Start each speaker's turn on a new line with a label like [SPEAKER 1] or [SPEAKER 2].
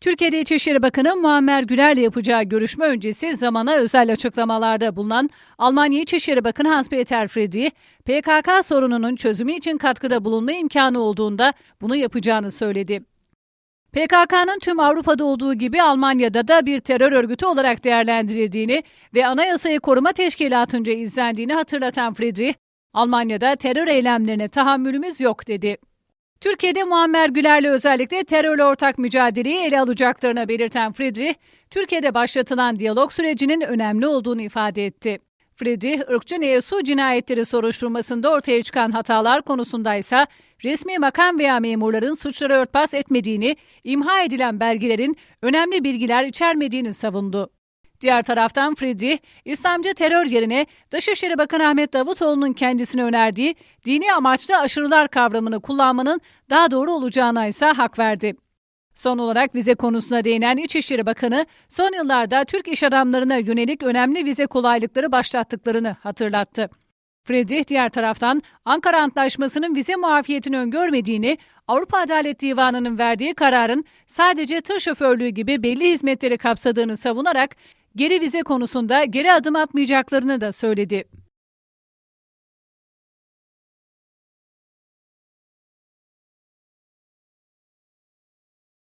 [SPEAKER 1] Türkiye'de İçişleri Bakanı Muammer Güler'le yapacağı görüşme öncesi zamana özel açıklamalarda bulunan Almanya İçişleri Bakanı Hans-Peter Friedrich, PKK sorununun çözümü için katkıda bulunma imkanı olduğunda bunu yapacağını söyledi. PKK'nın tüm Avrupa'da olduğu gibi Almanya'da da bir terör örgütü olarak değerlendirildiğini ve Anayasayı Koruma Teşkilatı'nca izlendiğini hatırlatan Friedrich, Almanya'da terör eylemlerine tahammülümüz yok dedi. Türkiye'de Muammer Güler'le özellikle terörle ortak mücadeleyi ele alacaklarına belirten Friedrich, Türkiye'de başlatılan diyalog sürecinin önemli olduğunu ifade etti. Friedrich, ırkçı NSU cinayetleri soruşturmasında ortaya çıkan hatalar konusunda ise resmi makam veya memurların suçları örtbas etmediğini, imha edilen belgelerin önemli bilgiler içermediğini savundu. Diğer taraftan Friedrich, İslamcı terör yerine Dışişleri Bakanı Ahmet Davutoğlu'nun kendisine önerdiği dini amaçlı aşırılar kavramını kullanmanın daha doğru olacağına ise hak verdi. Son olarak vize konusuna değinen İçişleri Bakanı, son yıllarda Türk iş adamlarına yönelik önemli vize kolaylıkları başlattıklarını hatırlattı. Friedrich diğer taraftan Ankara Antlaşması'nın vize muafiyetini öngörmediğini, Avrupa Adalet Divanı'nın verdiği kararın sadece tır şoförlüğü gibi belli hizmetleri kapsadığını savunarak geri vize konusunda geri adım atmayacaklarını da söyledi.